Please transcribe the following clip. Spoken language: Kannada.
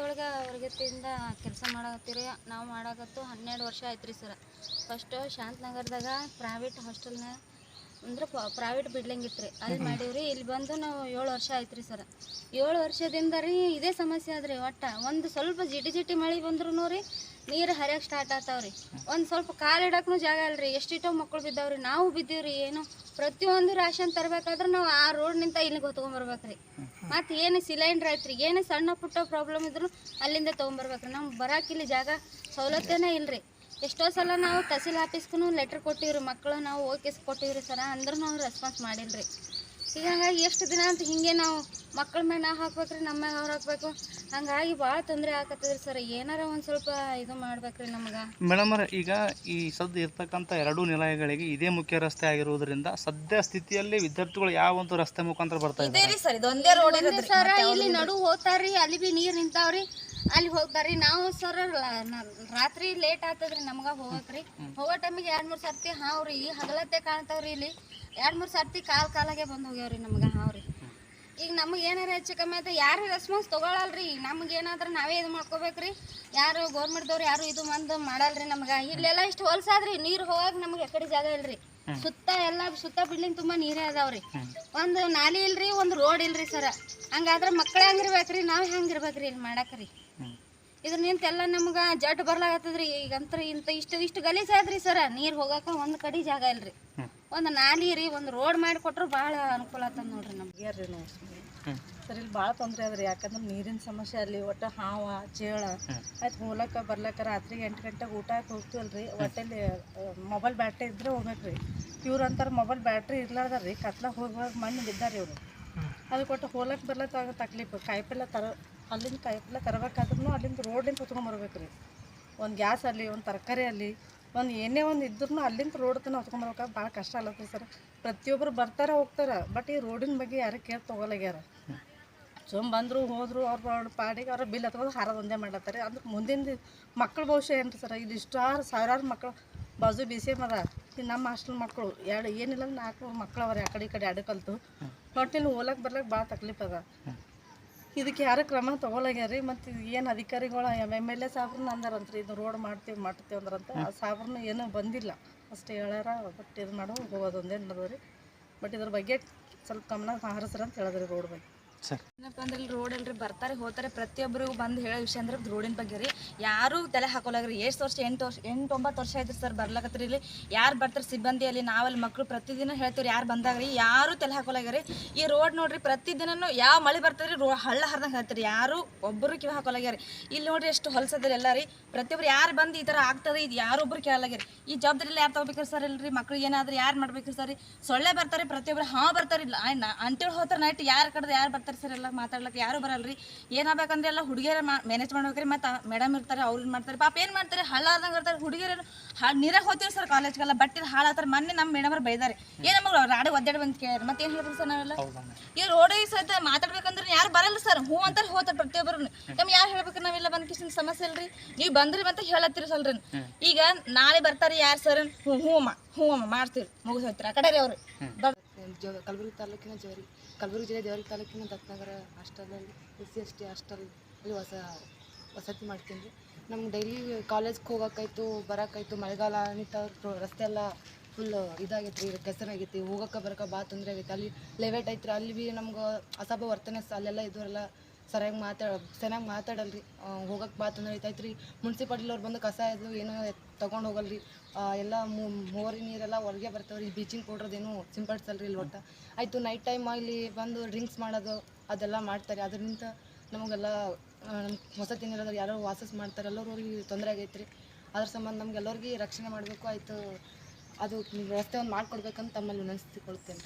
ಪಂಚಾಯತ್ ಹೊರಗತ್ತಿಂದ ಕೆಲಸ ಮಾಡಕತ್ತೀರಿ. ನಾವು ಮಾಡಾಕತ್ತು ಹನ್ನೆರಡು ವರ್ಷ ಆಯ್ತು ರೀ ಸರ್. ಫಸ್ಟು ಶಾಂತನಗರದಾಗ ಪ್ರೈವೇಟ್ ಹಾಸ್ಟೆಲ್ನ ಅಂದ್ರೆ ಪ್ರೈವೇಟ್ ಬಿಡ್ಲಿಂಗ್ ಇತ್ತು ರೀ ಅಲ್ಲಿ ಮಾಡೀವ್ರಿ ಇಲ್ಲಿ ಬಂದು ನಾವು ಏಳು ವರ್ಷ ಆಯ್ತು ರೀ ಸರ್. ಏಳು ವರ್ಷದಿಂದ ರೀ ಇದೇ ಸಮಸ್ಯೆ ಅದ್ರಿ ಒಟ್ಟ. ಒಂದು ಸ್ವಲ್ಪ ಜಿಟಿ ಜಿಟಿ ಮಳೆ ಬಂದ್ರು ರೀ ನೀರು ಹರಿಯಕ್ಕೆ ಸ್ಟಾರ್ಟ್ ಆತಾವ್ರಿ ಒಂದು ಸ್ವಲ್ಪ ಕಾಲು ಇಡಕ್ಕೂ ಜಾಗ ಅಲ್ರಿ ಎಷ್ಟಿಟ್ಟೋ ಮಕ್ಕಳು ಬಿದ್ದಾವ್ರಿ. ನಾವು ಬಿದ್ದೀವ್ರಿ ಏನು. ಪ್ರತಿಯೊಂದು ರಾಶನ್ ತರಬೇಕಾದ್ರೆ ನಾವು ಆ ರೋಡ್ನಿಂದ ಇಲ್ಲಿಗೆ ಹೊತ್ಕೊಂಬರ್ಬೇಕ್ರಿ. ಮತ್ತು ಏನು ಸಿಲಿಂಡ್ರ್ ಐತ್ರಿ. ಏನು ಸಣ್ಣ ಪುಟ್ಟ ಪ್ರಾಬ್ಲಮ್ ಇದ್ರು ಅಲ್ಲಿಂದ ತೊಗೊಂಬರ್ಬೇಕ್ರಿ. ನಮ್ಗೆ ಬರಾಕ್ ಇಲ್ಲಿ ಜಾಗ ಸವಲತ್ತೇನೇ ಇಲ್ರಿ. ಎಷ್ಟೋ ಸಲ ನಾವು ತಹಸೀಲ್ ಆಫೀಸ್ಗೂ ಲೆಟ್ರ್ ಕೊಟ್ಟಿವ್ರಿ ಮಕ್ಕಳು ನಾವು ಓಕೆಸ್ ಕೊಟ್ಟಿವ್ರಿ ಸರ ಅಂದ್ರೂ ನಾವು ರೆಸ್ಪಾನ್ಸ್ ಮಾಡಿಲ್ಲ ರೀ ಹೀಗಾಗಿ ಎಷ್ಟು ದಿನ ಅಂತ ಹೀಗೆ ನಾವು ಮಕ್ಕಳ ಮೇಲೆ ನಾವು ಹಾಕ್ಬೇಕ್ರಿ, ನಮ್ಮ ಮ್ಯಾಗ ಅವ್ರು ಹಾಕ್ಬೇಕು. ಹಂಗಾಗಿ ಭಾಳ ತೊಂದರೆ ಆಕತ್ತದ್ರಿ ಸರ್ ಏನಾರ ಒಂದ್ ಸ್ವಲ್ಪ ಇದು ಮಾಡ್ಬೇಕ್ರಿ ನಮ್ಗೆ. ಮೇಡಮ್ ಈಗ ಈ ಸದ್ಯ ಇರ್ತಕ್ಕಂಥ ಎರಡೂ ನಿಲಯಗಳಿಗೆ ಇದೇ ಮುಖ್ಯ ರಸ್ತೆ ಆಗಿರುವುದರಿಂದ ಸದ್ಯ ಸ್ಥಿತಿಯಲ್ಲಿ ವಿದ್ಯಾರ್ಥಿಗಳು ಯಾವ ಒಂದು ರಸ್ತೆ ಮುಖಾಂತರ ಬರ್ತಾ ಇದೇ ಇದ್ದಾರೆ? ರೀ ಸರ್ ಇದೊಂದೇ ರೋಡ್ ಇರೋದ್ರಿ. ಸರ ಇಲ್ಲಿ ನಡು ಹೋಗ್ತಾರ್ರಿ ಅಲ್ಲಿ ಬಿ ನೀರು ನಿಂತಾವ್ರಿ ಅಲ್ಲಿ ಹೋಗ್ತಾರ್ರಿ. ನಾವು ಸರ್ ರಾತ್ರಿ ಲೇಟ್ ಆಗ್ತದ್ರಿ ನಮ್ಗ ಹೋಗಕ್ರಿ. ಹೋಗೋ ಟೈಮಿಗೆ ಎರಡ್ ಮೂರ್ ಸರ್ತಿ ಹಾವ್ರಿ ಈ ಹಗಲತ್ತೆ ಕಾಣ್ತಾವ್ರಿ ಇಲ್ಲಿ. ಎರಡ್ ಮೂರ್ ಸರ್ತಿ ಕಾಲ್ ಕಾಲಾಗೆ ಬಂದ್ ಹೋಗ್ಯಾವ್ರಿ ನಮ್ಗ ಹಾವ್ರಿ. ಈಗ ನಮಗೆ ಏನಾರ ಹೆಚ್ಚು ಕಮ್ಮಿ ಆಯ್ತು ಯಾರು ರೆಸ್ಪಾನ್ಸ್ ತಗೊಳಲ್ರಿ? ನಮ್ಗೆ ಏನಾದ್ರೂ ನಾವೇ ಇದು ಮಾಡ್ಕೋಬೇಕ್ರಿ? ಯಾರು ಗೌರ್ಮೆಂಟ್ದವ್ರು ಯಾರು ಇದು ಮಂದು ಮಾಡಲ್ರಿ ನಮ್ಗೆ? ಇಲ್ಲೆಲ್ಲ ಇಷ್ಟು ಹೊಲ್ಸಾದ್ರಿ ನೀರು ಹೋಗಕ್ಕೆ ನಮ್ಗೆ ಎಕಡೆ ಜಾಗ ಇಲ್ರಿ. ಸುತ್ತ ಎಲ್ಲ ಸುತ್ತ ಬಿಲ್ಡಿಂಗ್ ತುಂಬಾ ನೀರೇ ಅದಾವ್ರಿ. ಒಂದು ನಾಲಿ ಇಲ್ರಿ ಒಂದು ರೋಡ್ ಇಲ್ರಿ ಸರ. ಹಂಗಾದ್ರೆ ಮಕ್ಳು ಹೆಂಗಿರ್ಬೇಕ್ರಿ ನಾವ್ ಹೆಂಗಿರ್ಬೇಕ್ರಿ ಇಲ್ಲಿ ಮಾಡಕ್ರಿ. ಇದ್ರ ನಿಂತೆಲ್ಲ ನಮ್ಗೆ ಜಡ್ ಬರ್ಲಾಗತ್ತದ್ರಿ. ಈಗಂತ್ರ ಇಂತ ಇಷ್ಟು ಇಷ್ಟು ಗಲೀಜಾದ್ರಿ ಸರ. ನೀರು ಹೋಗಾಕ ಒಂದು ಕಡೆ ಜಾಗ ಇಲ್ರಿ. ಒಂದ್ ನಾಲಿ ರೀ ಒಂದು ರೋಡ್ ಮಾಡಿ ಕೊಟ್ಟರು ಭಾಳ ಅನುಕೂಲ ಆತದ ನೋಡ್ರಿ ನಮ್ಗೆ. ರೀ ನಾವು. ಸರ್ ಇಲ್ಲಿ ಭಾಳ ತೊಂದರೆ ಅದ್ರಿ ಯಾಕಂದ್ರೆ ನೀರಿನ ಸಮಸ್ಯೆ ಅಲ್ಲಿ ಒಟ್ಟು ಹಾವ ಚೇಳ. ಆಯ್ತು ಹೋಲಕ್ಕ ಬರ್ಲಕ್ಕ ರಾತ್ರಿ ಎಂಟು ಗಂಟೆಗೆ ಊಟಕ್ಕೆ ಹೋಗ್ತೀವಲ್ರಿ ಒಟ್ಟಲ್ಲಿ ಮೊಬೈಲ್ ಬ್ಯಾಟ್ರಿ ಇದ್ರೆ ಹೋಗ್ಬೇಕ್ರಿ. ಇವ್ರು ಅಂತಾರೆ ಮೊಬೈಲ್ ಬ್ಯಾಟ್ರಿ ಇರ್ಲಾರ್ದಾರ್ರಿ ಕತ್ಲಾಗ ಹೋಗ್ಬಾರ್ದು ಹೋಗಿ ಮಣ್ಣು ಬಿದ್ದಾರೆ ಇವರು. ಅದಕ್ಕೆ ಕೊಟ್ಟು ಹೋಲಕ್ಕೆ ಬರ್ಲತ್ತಾಗ ತಕ್ಲೀಫ್ ಕಾಯಿಪಲ್ಲೆ ತರ ಅಲ್ಲಿಂದ ಕಾಯಿಪಲ್ಲೆ ತರಬೇಕಾದ್ರೂ ಅಲ್ಲಿಂದ ರೋಡಿಂದ ರೀ ಒಂದು ಗ್ಯಾಸ್ ಅಲ್ಲಿ ಒಂದು ತರಕಾರಿ ಅಲ್ಲಿ ಒಂದು ಏನೇ ಒಂದು ಇದ್ರೂ ಅಲ್ಲಿಂದ ರೋಡ್ ತನಕ ಹೊತ್ಕೊಂಬರ್ಬೇಕಾದ್ರೆ ಭಾಳ ಕಷ್ಟ ಆಗತ್ತೆ ಸರ್. ಪ್ರತಿಯೊಬ್ಬರು ಬರ್ತಾರೆ ಹೋಗ್ತಾರೆ. ಬಟ್ ಈ ರೋಡಿನ ಬಗ್ಗೆ ಯಾರು ಕೇರ್ ತೊಗೊಲಾಗ್ಯಾರ ಸುಮ್ ಬಂದರು ಹೋದರು ಅವ್ರ ಪಾಡಿಗೆ ಅವ್ರ ಬಿಲ್ ಹತ್ಕೊಂಡು ಹಾರದ ಒಂದೇ ಮಾಡ್ಲತ್ತಾರೆ. ಅಂದ್ರೆ ಮುಂದಿನ ಮಕ್ಕಳ ಭವಿಷ್ಯ ಏನು ಸರ್? ಇಲ್ಲಿ ಇಷ್ಟಾರು ಸಾವಿರಾರು ಮಕ್ಕಳು ಬಾಜು ಬಿ ಸಿ ಎಂ ಅದ. ಈ ನಮ್ಮ ಹಾಸ್ಟೆಲ್ ಮಕ್ಕಳು ಎರಡು ಏನಿಲ್ಲ ನಾಲ್ಕು ಮಕ್ಕಳು ಅವ್ರ ಆ ಕಡೆ ಈ ಕಡೆ ಎರಡು ಕಲ್ತು ಒಟ್ಟಿನಲ್ಲಿ ಹೋಲಕ್ಕೆ ಬರ್ಲಕ್ಕೆ ಭಾಳ ತಕ್ಲೀಫ್ ಅದ. ಇದಕ್ಕೆ ಯಾರು ಕ್ರಮ ತೊಗೊಳಗ್ಯಾರಿ? ಮತ್ತು ಏನು ಅಧಿಕಾರಿಗಳು ಎಂ ಎಲ್ ಎ ಸಾಬ್ರನ್ನ ಅಂದಾರಂತ್ರಿ? ಇದು ರೋಡ್ ಮಾಡ್ತೀವಿ ಮಾಡ್ತೀವಿ ಅಂದ್ರಂತ ಆ ಸಾಬ್ರನ್ನ ಏನೂ ಬಂದಿಲ್ಲ. ಅಷ್ಟೇ ಹೇಳ್ಯಾರ ಬಟ್ ಇದು ಮಾಡೋ ಹೋಗೋದು ಒಂದೇನು ನಡೆದ ರೀ ಬಟ್ ಇದ್ರ ಬಗ್ಗೆ ಸ್ವಲ್ಪ ಗಮನ ಹರಿಸ್ರಿ ಅಂತ ಹೇಳಿದ್ರಿ ರೋಡ್ ಬಗ್ಗೆ. ಸರ್. ಏನಪ್ಪ ಅಂದ್ರೆ ಇಲ್ಲಿ ರೋಡ್ ಅಲ್ರಿ, ಬರ್ತಾರೆ, ಹೋಗ್ತಾರೆ. ಪ್ರತಿಯೊಬ್ಬರಿಗೂ ಬಂದು ಹೇಳೋ ವಿಷಯ ಅಂದ್ರೆ ರೋಡಿನ ಬಗ್ಗೆ ರೀ. ಯಾರೂ ತಲೆ ಹಾಕೋಲಾಗ್ರಿ ಎಷ್ಟು ವರ್ಷ, ಎಂಟು ವರ್ಷ ಎಂಟು ಒಂಬತ್ತು ವರ್ಷ ಆಯ್ತು ಸರ್ ಬರ್ಲಾಕತ್ರಿ ಇಲ್ಲಿ. ಯಾರು ಬರ್ತಾರೆ ಸಿಬ್ಬಂದಿ ಅಲ್ಲಿ ನಾವಲ್ಲಿ ಮಕ್ಕಳು ಪ್ರತಿದಿನ ಹೇಳ್ತೀವಿ ಯಾರು ಬಂದಾಗ್ರಿ ಯಾರೂ ತಲೆ ಹಾಕೋಲಾಗ್ರಿ ಈ ರೋಡ್ ನೋಡ್ರಿ, ಪ್ರತಿದಿನನೂ ಯಾವ ಮಳೆ ಬರ್ತದ್ರಿ ರೋ ಹಳ್ಳ ಹರ್ದಂಗೆ ಹೇಳ್ತಾರೆ ಯಾರು ಒಬ್ಬರು ಕಿವಿ ಹಾಕೋಲಾಗ್ಯಾರಿ ಇಲ್ಲಿ ನೋಡ್ರಿ ಎಷ್ಟು ಹೊಲಸದ್ರಿ ಎಲ್ಲ ರೀ. ಪ್ರತಿಯೊಬ್ರು ಯಾರು ಬಂದು ಈ ಥರ ಆಗ್ತದೆ, ಇದು ಯಾರೊಬ್ಬರು ಕೇಳಲಾಗ್ಯಾರಿ ಈ ಜವಾಬ್ದಾರಿ ಯಾರು ತಗೋಬೇಕ್ರಿ ಸರ್ ಇಲ್ರಿ? ಮಕ್ಳಿಗೆ ಏನಾದ್ರೂ ಯಾರು ಮಾಡ್ಬೇಕ್ರಿ ಸರ್ ಸೊಳ್ಳೆ ಬರ್ತಾರೆ, ಪ್ರತಿಯೊಬ್ರು ಹಾಂ ಬರ್ತಾರೆ. ಇಲ್ಲ ಅಂತೇಳಿ ಹೋಗ್ತಾರೆ ನೈಟ್ ಯಾರು ಕಡ್ದು ಯಾರು ಬರ್ತಾರೆ? ಸರ್ ಎಲ್ಲ ಮಾತಾಡ್ಲಕ್ಕೆ ಯಾರು ಬರಲ್ರಿ? ಏನಾಗಬೇಕಂದ್ರೆ ಎಲ್ಲ ಹುಡುಗಿಯರ ಮ್ಯಾನೇಜ್ ಮಾಡ್ಬೇಕ್ರಿ. ಮತ್ತೆ ಮೇಡಮ್ ಇರ್ತಾರೆ ಅವ್ರು ಏನು ಮಾಡ್ತಾರೆ. ಪಾಪ ಏನು ಮಾಡ್ತಾರೆ? ಹಳ್ಳಾರ್ದಂಗೆ ಇರ್ತಾರೆ. ಹುಡುಗಿಯರು ಹಾಳು ನೀರಾಗ ಹೋಗ್ತೀವಿ ಸರ್ ಕಾಲೇಜ್ಗೆಲ್ಲ. ಬಟ್ಟೆ ಹಾಳಾತಾರೆ ಮೊನ್ನೆ ನಮ್ಮ ಮೇಡಮ್ ಅವ್ರು ಬೈದಾರೆ. ಏನು ನಮಗೆ ರಾಡಿ ಒದ್ದಾಡಿ ಬಂದು ಕೇಳಿ ಮತ್ತೆ ಏನು ಹೇಳ್ತೀವಿ ಸರ್ ನಾವೆಲ್ಲ? ಈ ರೋಡಿಗೆ ಸಹಿತ ಮಾತಾಡ್ಬೇಕಂದ್ರೆ ಯಾರು ಬರಲ್ಲ ಸರ್. ಹ್ಞೂ ಅಂತಾರೆ ಹೋಗ್ತಾರೆ ಪ್ರತಿಯೊಬ್ಬರು ನಮ್ಗೆ ಯಾರು ಹೇಳ್ಬೇಕು ನಾವೆಲ್ಲ ಬಂದ್ ಕಿಸಿನ ಸಮಸ್ಯೆ ಇಲ್ರಿ? ನೀವು ಬಂದ್ರಿ ಮತ್ತೆ ಹೇಳತ್ತೀರಿ ಸಲ್ರಿ. ಈಗ ನಾಳೆ ಬರ್ತಾರೆ ಯಾರು ಸರ್? ಹ್ಞೂ ಹ್ಞೂ ಅಮ್ಮ ಹ್ಞೂ ಅಮ್ಮ ಮಾಡ್ತೀವಿ ಮುಗಿಸ್ ಆ ಕಡೆ ರೀ ಅವ್ರು ಜೋ ಕಲಬುರಗಿ ತಾಲೂಕಿನ ಜವರಿ ಕಲಬುರಗಿ ಜಿಲ್ಲೆ ಜವರಿ ತಾಲೂಕಿನ Dattanagar ಹಾಸ್ಟೆಲಲ್ಲಿ, S C S T hostel ಅಲ್ಲಿ ವಸ ವಸತಿ ಮಾಡ್ತೀನಿ. ರೀ ನಮ್ಗೆ ಡೈಲಿ ಕಾಲೇಜ್ಗೆ ಹೋಗೋಕ್ಕಾಯ್ತು ಬರೋಕ್ಕಾಯ್ತು ಮಳೆಗಾಲ ನಿಂತವ್ರು ರಸ್ತೆ ಎಲ್ಲ ಫುಲ್ಲು ಇದಾಗೈತೆ ರೀ ಕೆಸರಾಗೈತಿ. ಹೋಗೋಕೆ ಬರೋಕೆ ಭಾಳ ತೊಂದರೆ ಆಗೈತೆ. ಅಲ್ಲಿ ಲೇವೇಟ್ ಐತ್ರಿ, ಅಲ್ಲಿ ಭೀ ನಮ್ಗೆ ಅಸಭ್ಯ ವರ್ತನೆ ಅಲ್ಲೆಲ್ಲ ಇದ್ದವರೆಲ್ಲ ಸರಿಯಾಗಿ ಮಾತಾಡ ಚೆನ್ನಾಗಿ ಮಾತಾಡಲ್ರಿ. ಹೋಗಕ್ಕೆ ಭಾಳ ತೊಂದರೆ ಐತೈತೆ ರೀ ಮುನ್ಸಿಪಾಲ್ಟಿಲಿ ಅವ್ರು ಬಂದು ಕಸ ಏನೋ ತೊಗೊಂಡು ಹೋಗಲ್ರಿ. ಎಲ್ಲ ಮೋರಿ ನೀರೆಲ್ಲ ಹೊರಗೆ ಬರ್ತಾವ್ರಿ. ಬೀಚಿಂಗ್ ಪೌಡ್ರದೇನು ಸಿಂಪಡಿಸಲ್ರಿ ಇಲ್ಲಿ ಒಟ್ಟು. ಆಯಿತು ನೈಟ್ ಟೈಮ್ ಇಲ್ಲಿ ಬಂದು ಡ್ರಿಂಕ್ಸ್ ಮಾಡೋದು, ಅದೆಲ್ಲ ಮಾಡ್ತಾರೆ. ಅದರಿಂದ ನಮಗೆಲ್ಲ ವಸತಿ ನಿಲಯದಲ್ಲಿ ಯಾರೋ ವಾಸಸ್ ಮಾಡ್ತಾರೆ. ಎಲ್ಲರೂ ತೊಂದರೆ ಆಗೈತೆ ರೀ ಅದ್ರ ಸಂಬಂಧ ನಮ್ಗೆಲ್ಲರಿಗೆ ರಕ್ಷಣೆ ಮಾಡಬೇಕು. ಆಯಿತು, ಅದು ವ್ಯವಸ್ಥೆ ಒಂದು ಮಾಡಿಕೊಡ್ಬೇಕಂತ ತಮ್ಮಲ್ಲಿ ವಿನಂತಿಸಿಕೊಳ್ತೇನೆ